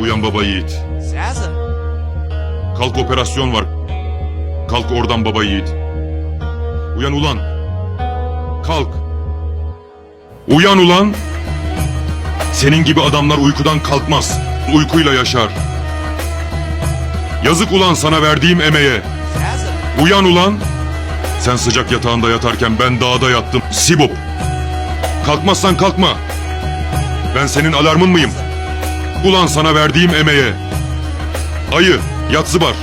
Uyan baba yiğit. Zaza. Kalk operasyon var. Kalk oradan baba yiğit. Uyan ulan. Kalk. Uyan ulan. Senin gibi adamlar uykudan kalkmaz. Uykuyla yaşar. Yazık ulan sana verdiğim emeğe. Uyan ulan. Sen sıcak yatağında yatarken ben dağda yattım. Sibop. Kalkmazsan kalkma. Ben senin alarmın mıyım? Ulan sana verdiğim emeğe. Ayı, yatsı var.